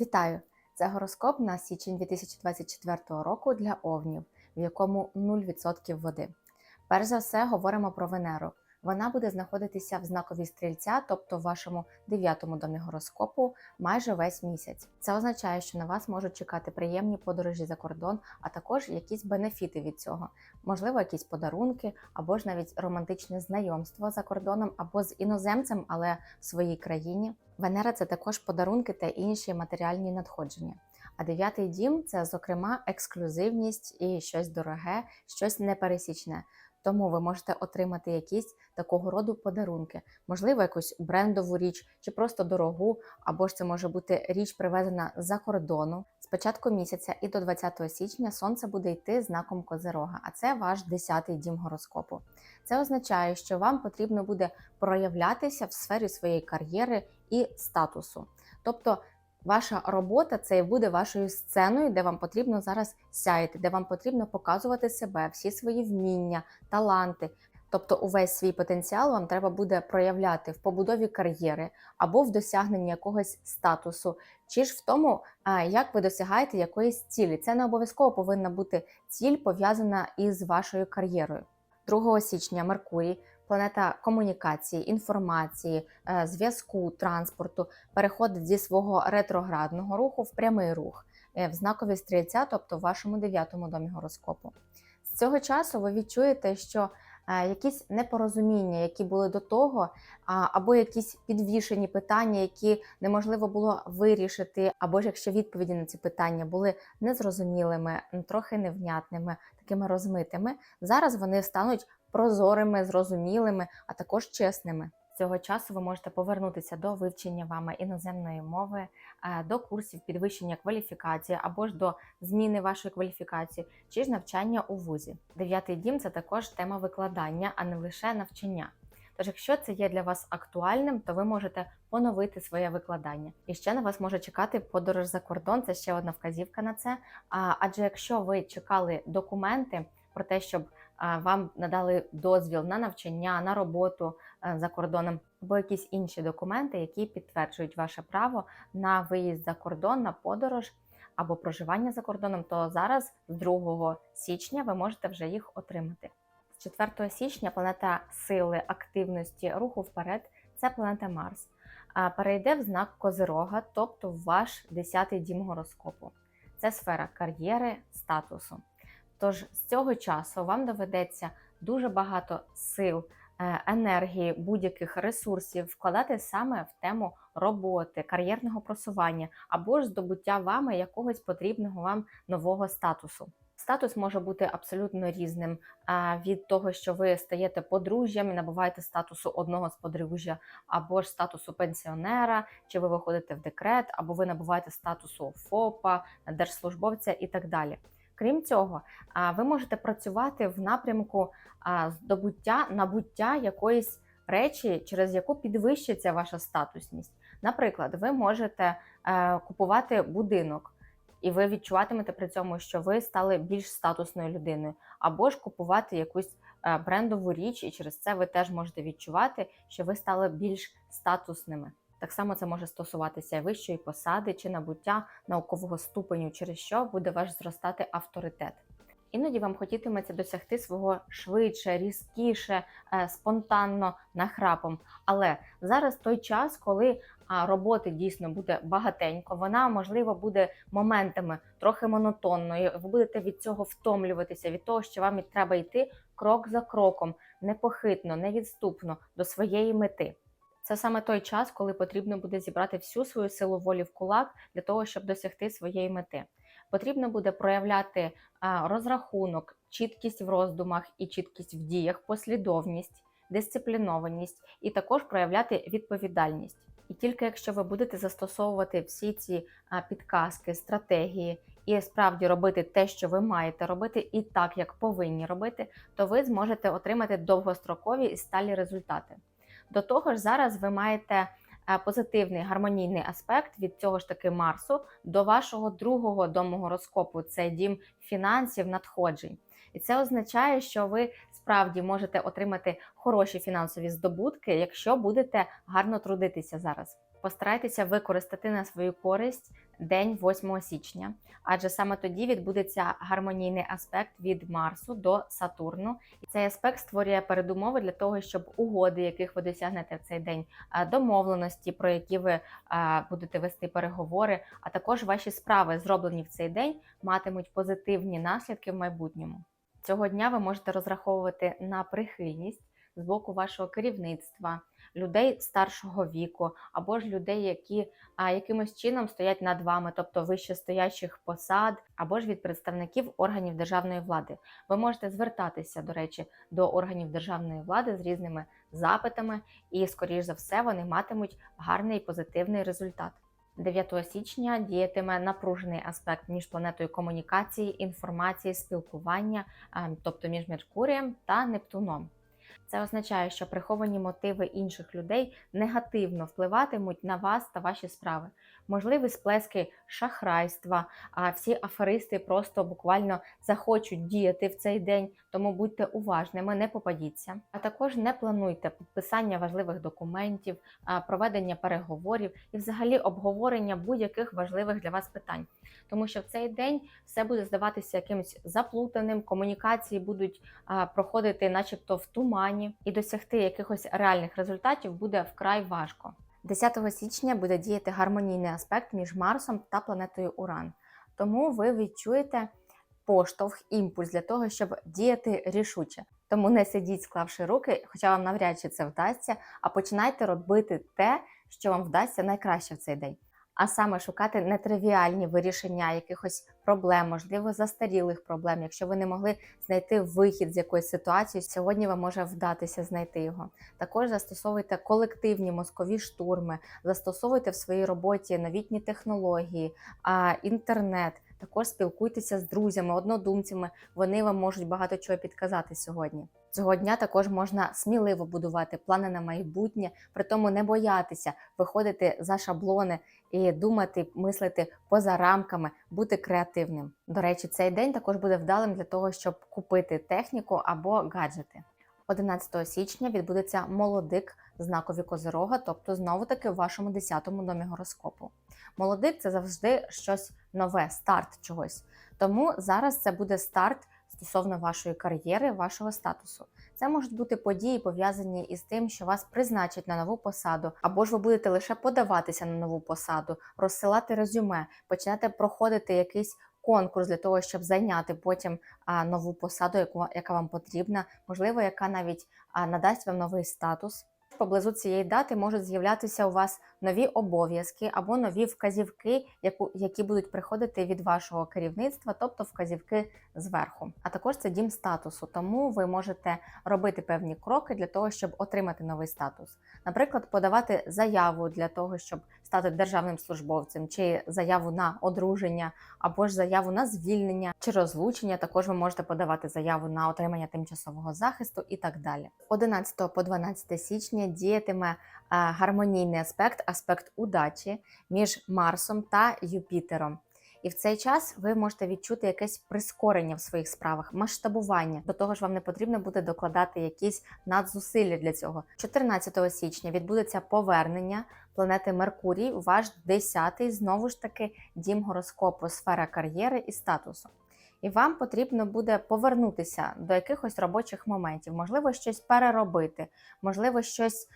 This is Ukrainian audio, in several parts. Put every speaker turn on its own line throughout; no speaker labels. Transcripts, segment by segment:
Вітаю! Це гороскоп на січень 2024 року для овнів, в якому 0% води. Перш за все, говоримо про Венеру. Вона буде знаходитися в знакові стрільця, тобто в вашому дев'ятому домі гороскопу, майже весь місяць. Це означає, що на вас можуть чекати приємні подорожі за кордон, а також якісь бенефіти від цього, можливо, якісь подарунки, або ж навіть романтичне знайомство за кордоном, або з іноземцем, але в своїй країні. Венера це також подарунки та інші матеріальні надходження. А дев'ятий дім це, зокрема, ексклюзивність і щось дороге, щось непересічне. Тому ви можете отримати якісь такого роду подарунки, можливо, якусь брендову річ чи просто дорогу, або ж це може бути річ привезена з-за кордону. Початку місяця і до 20 січня сонце буде йти знаком Козирога, а це ваш 10-й дім гороскопу. Це означає, що вам потрібно буде проявлятися в сфері своєї кар'єри і статусу. Тобто Ваша робота це і буде вашою сценою, де вам потрібно зараз сяяти, де вам потрібно показувати себе, всі свої вміння, таланти. Тобто, увесь свій потенціал вам треба буде проявляти в побудові кар'єри або в досягненні якогось статусу, чи ж в тому, як ви досягаєте якоїсь цілі. Це не обов'язково повинна бути ціль пов'язана із вашою кар'єрою. 2 січня Меркурій планета комунікації, інформації, е, зв'язку, транспорту переходить зі свого ретроградного руху в прямий рух е, в знакові стрільця, тобто в вашому дев'ятому домі гороскопу. З цього часу ви відчуєте, що якісь непорозуміння, які були до того, або якісь підвішені питання, які неможливо було вирішити, або ж якщо відповіді на ці питання були незрозумілими, трохи невнятними, такими розмитими, зараз вони стануть прозорими, зрозумілими, а також чесними. Цього часу ви можете повернутися до вивчення вами іноземної мови, е, до курсів підвищення кваліфікації або ж до зміни вашої кваліфікації, чи ж навчання у вузі. Дев'ятий дім це також тема викладання, а не лише навчання. Тож, якщо це є для вас актуальним, то ви можете поновити своє викладання. І ще на вас може чекати подорож за кордон. Це ще одна вказівка на це. Адже якщо ви чекали документи про те, щоб вам надали дозвіл на навчання, на роботу е, за кордоном, або якісь інші документи, які підтверджують ваше право на виїзд за кордон, на подорож або проживання за кордоном, то зараз, з 2 січня, ви можете вже їх отримати. З 4 січня планета сили, активності, руху вперед це планета Марс. Перейде в знак Козирога, тобто в ваш 10-й дім гороскопу. Це сфера кар'єри, статусу. Тож з цього часу вам доведеться дуже багато сил, е, енергії, будь-яких ресурсів вкладати саме в тему роботи, кар'єрного просування або ж здобуття вами якогось потрібного вам нового статусу. Статус може бути абсолютно різним від того, що ви стаєте подружжям і набуваєте статусу одного з подружжя, або ж статусу пенсіонера, чи ви виходите в декрет, або ви набуваєте статусу ФОПа, держслужбовця і так далі. Крім цього, ви можете працювати в напрямку здобуття набуття якоїсь речі, через яку підвищиться ваша статусність. Наприклад, ви можете е, купувати будинок, і ви відчуватимете при цьому, що ви стали більш статусною людиною, або ж купувати якусь е, брендову річ, і через це ви теж можете відчувати, що ви стали більш статусними. Так само це може стосуватися вищої посади чи набуття наукового ступеню, через що буде ваш зростати авторитет. Іноді вам хотітиметься досягти свого швидше, різкіше, е, спонтанно нахрапом. Але зараз той час, коли роботи дійсно буде багатенько, вона можливо буде моментами трохи монотонною. Ви будете від цього втомлюватися, від того, що вам треба йти крок за кроком, непохитно, невідступно до своєї мети. Це саме той час, коли потрібно буде зібрати всю свою силу волі в кулак для того, щоб досягти своєї мети. Потрібно буде проявляти розрахунок, чіткість в роздумах і чіткість в діях, послідовність, дисциплінованість і також проявляти відповідальність. І тільки якщо ви будете застосовувати всі ці підказки, стратегії і справді робити те, що ви маєте робити, і так, як повинні робити, то ви зможете отримати довгострокові і сталі результати. До того ж, зараз ви маєте е, позитивний гармонійний аспект від цього ж таки Марсу до вашого другого дому гороскопу це дім фінансів, надходжень. І це означає, що ви справді можете отримати хороші фінансові здобутки, якщо будете гарно трудитися зараз. Постарайтеся використати на свою користь день 8 січня, адже саме тоді відбудеться гармонійний аспект від Марсу до Сатурну. І цей аспект створює передумови для того, щоб угоди, яких ви досягнете в цей день, домовленості, про які ви будете вести переговори, а також ваші справи, зроблені в цей день, матимуть позитивні наслідки в майбутньому. Цього дня ви можете розраховувати на прихильність з боку вашого керівництва, людей старшого віку, або ж людей, які а, якимось чином стоять над вами, тобто вищестоячих посад, або ж від представників органів державної влади. Ви можете звертатися, до речі, до органів державної влади з різними запитами, і, скоріш за все, вони матимуть гарний і позитивний результат. 9 січня діятиме напружений аспект між планетою комунікації, інформації, спілкування, е, тобто між Меркурієм та Нептуном. Це означає, що приховані мотиви інших людей негативно впливатимуть на вас та ваші справи. Можливі сплески шахрайства, а всі аферисти просто буквально захочуть діяти в цей день, тому будьте уважними, не попадіться. А також не плануйте підписання важливих документів, проведення переговорів і взагалі обговорення будь-яких важливих для вас питань. Тому що в цей день все буде здаватися якимось заплутаним, комунікації будуть проходити, начебто, в тумані, і досягти якихось реальних результатів буде вкрай важко. 10 січня буде діяти гармонійний аспект між Марсом та планетою Уран. Тому ви відчуєте поштовх, імпульс для того, щоб діяти рішуче. Тому не сидіть, склавши руки, хоча вам навряд чи це вдасться, а починайте робити те, що вам вдасться найкраще в цей день. А саме шукати нетривіальні вирішення якихось проблем, можливо, застарілих проблем. Якщо ви не могли знайти вихід з якоїсь ситуації, сьогодні вам може вдатися знайти його. Також застосовуйте колективні мозкові штурми, застосовуйте в своїй роботі новітні технології, інтернет. Також спілкуйтеся з друзями, однодумцями. Вони вам можуть багато чого підказати сьогодні. Цього дня також можна сміливо будувати плани на майбутнє, при тому не боятися виходити за шаблони і думати, мислити поза рамками, бути креативним. До речі, цей день також буде вдалим для того, щоб купити техніку або гаджети. 11 січня відбудеться молодик знакові Козирога, тобто знову таки в вашому 10-му домі гороскопу. Молодик це завжди щось нове, старт чогось. Тому зараз це буде старт стосовно вашої кар'єри, вашого статусу. Це можуть бути події, пов'язані із тим, що вас призначать на нову посаду, або ж ви будете лише подаватися на нову посаду, розсилати резюме, почнете проходити якийсь конкурс для того, щоб зайняти потім нову посаду, яку яка вам потрібна, можливо, яка навіть надасть вам новий статус. Поблизу цієї дати можуть з'являтися у вас нові обов'язки або нові вказівки, які будуть приходити від вашого керівництва, тобто вказівки зверху. А також це дім статусу, тому ви можете робити певні кроки для того, щоб отримати новий статус. Наприклад, подавати заяву для того, щоб стати державним службовцем, чи заяву на одруження, або ж заяву на звільнення чи розлучення. Також ви можете подавати заяву на отримання тимчасового захисту і так далі. 11 по 12 січня діятиме гармонійний аспект, аспект удачі між Марсом та Юпітером. І в цей час ви можете відчути якесь прискорення в своїх справах, масштабування. До того ж, вам не потрібно буде докладати якісь надзусилля для цього. 14 січня відбудеться повернення планети Меркурій у ваш 10-й, знову ж таки, дім гороскопу, сфера кар'єри і статусу. І вам потрібно буде повернутися до якихось робочих моментів, можливо, щось переробити, можливо, щось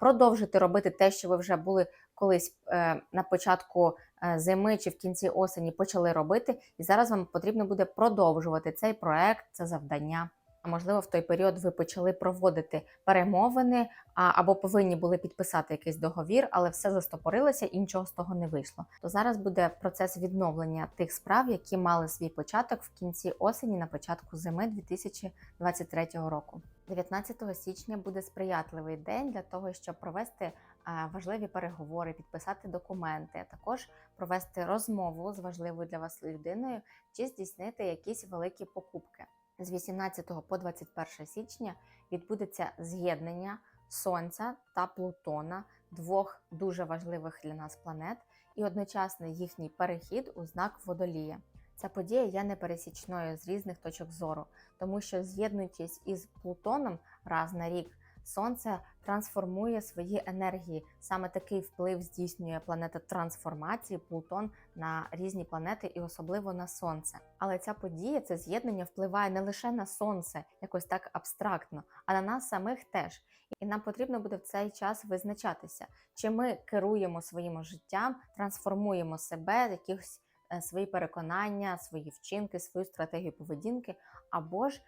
продовжити робити те, що ви вже були колись е, на початку е, зими чи в кінці осені почали робити, і зараз вам потрібно буде продовжувати цей проект, це завдання. А можливо, в той період ви почали проводити перемовини або повинні були підписати якийсь договір, але все застопорилося і нічого з того не вийшло. То зараз буде процес відновлення тих справ, які мали свій початок в кінці осені, на початку зими 2023 року. 19 січня буде сприятливий день для того, щоб провести важливі переговори, підписати документи, а також провести розмову з важливою для вас людиною чи здійснити якісь великі покупки. З 18 по 21 січня відбудеться з'єднання Сонця та Плутона, двох дуже важливих для нас планет, і одночасний їхній перехід у знак водолія. Ця подія є непересічною з різних точок зору, тому що з'єднуючись із Плутоном раз на рік, сонце трансформує свої енергії. Саме такий вплив здійснює планета трансформації Плутон на різні планети і особливо на сонце. Але ця подія, це з'єднання впливає не лише на сонце, якось так абстрактно, а на нас самих теж. І нам потрібно буде в цей час визначатися, чи ми керуємо своїм життям, трансформуємо себе, якихось е, свої переконання, свої вчинки, свою стратегію поведінки, або ж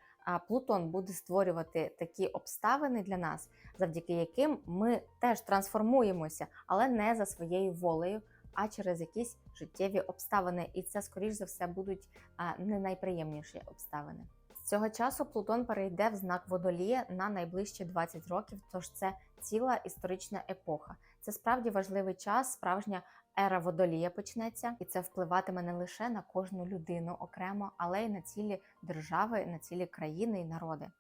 Плутон буде створювати такі обставини для нас, завдяки яким ми теж трансформуємося, але не за своєю волею, а через якісь життєві обставини. І це, скоріш за все, будуть не найприємніші обставини. З цього часу Плутон перейде в знак водолія на найближчі 20 років, тож це ціла історична епоха. Це справді важливий час, справжня ера водолія почнеться, і це впливатиме не лише на кожну людину окремо, але й на цілі держави, на цілі країни і народи.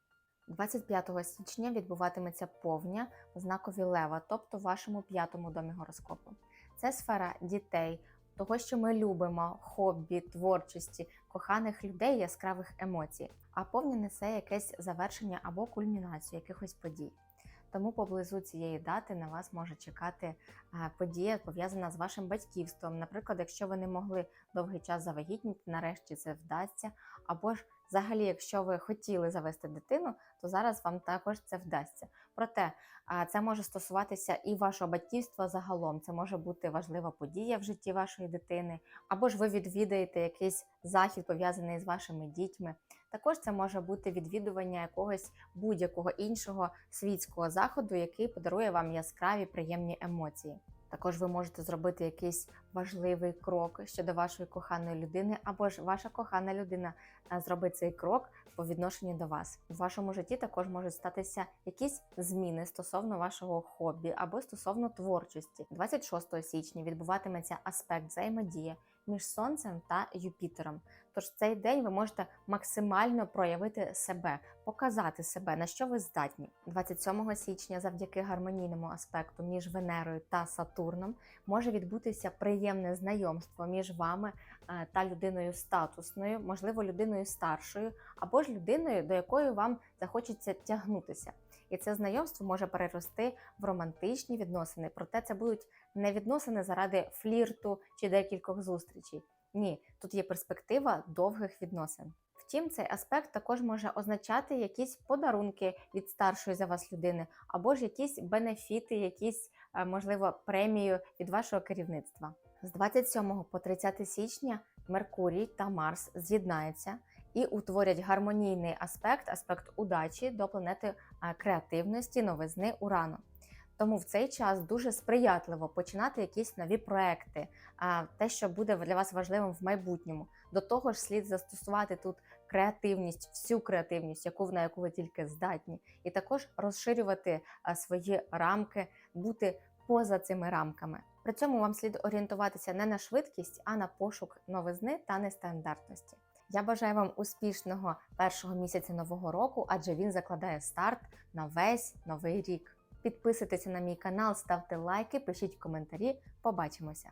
25 січня відбуватиметься повня в знакові Лева, тобто вашому п'ятому домі гороскопу. Це сфера дітей, того, що ми любимо, хобі, творчості, коханих людей, яскравих емоцій. А повня несе якесь завершення або кульмінацію якихось подій. Тому поблизу цієї дати на вас може чекати подія, пов'язана з вашим батьківством. Наприклад, якщо ви не могли довгий час завагітніти, нарешті це вдасться. Або ж, взагалі, якщо ви хотіли завести дитину, то зараз вам також це вдасться. Проте це може стосуватися і вашого батьківства загалом. Це може бути важлива подія в житті вашої дитини, або ж ви відвідаєте якийсь захід пов'язаний з вашими дітьми. Також це може бути відвідування якогось будь-якого іншого світського заходу, який подарує вам яскраві приємні емоції. Також ви можете зробити якийсь важливий крок щодо вашої коханої людини, або ж ваша кохана людина е, зробить цей крок по відношенню до вас. В вашому житті також можуть статися якісь зміни стосовно вашого хобі або стосовно творчості. 26 січня відбуватиметься аспект взаємодії між сонцем та Юпітером. Тож цей день ви можете максимально проявити себе, показати себе, на що ви здатні. 27 січня, завдяки гармонійному аспекту між Венерою та Сатурном, може відбутися приємне знайомство між вами е, та людиною статусною, можливо, людиною старшою, або ж людиною, до якої вам захочеться тягнутися. І це знайомство може перерости в романтичні відносини, проте це будуть не відносини заради флірту чи декількох зустрічей. Ні, тут є перспектива довгих відносин. Втім, цей аспект також може означати якісь подарунки від старшої за вас людини, або ж якісь бенефіти, якісь, е, можливо, премію від вашого керівництва. З 27 по 30 січня Меркурій та Марс з'єднаються і утворять гармонійний аспект, аспект удачі до планети креативності, новизни Урану. Тому в цей час дуже сприятливо починати якісь нові проекти, те, що буде для вас важливим в майбутньому. До того ж, слід застосувати тут креативність, всю креативність, яку на яку ви тільки здатні, і також розширювати свої рамки, бути поза цими рамками. При цьому вам слід орієнтуватися не на швидкість, а на пошук новизни та нестандартності. Я бажаю вам успішного першого місяця нового року, адже він закладає старт на весь новий рік. Підписуйтеся на мій канал, ставте лайки, пишіть коментарі. Побачимося!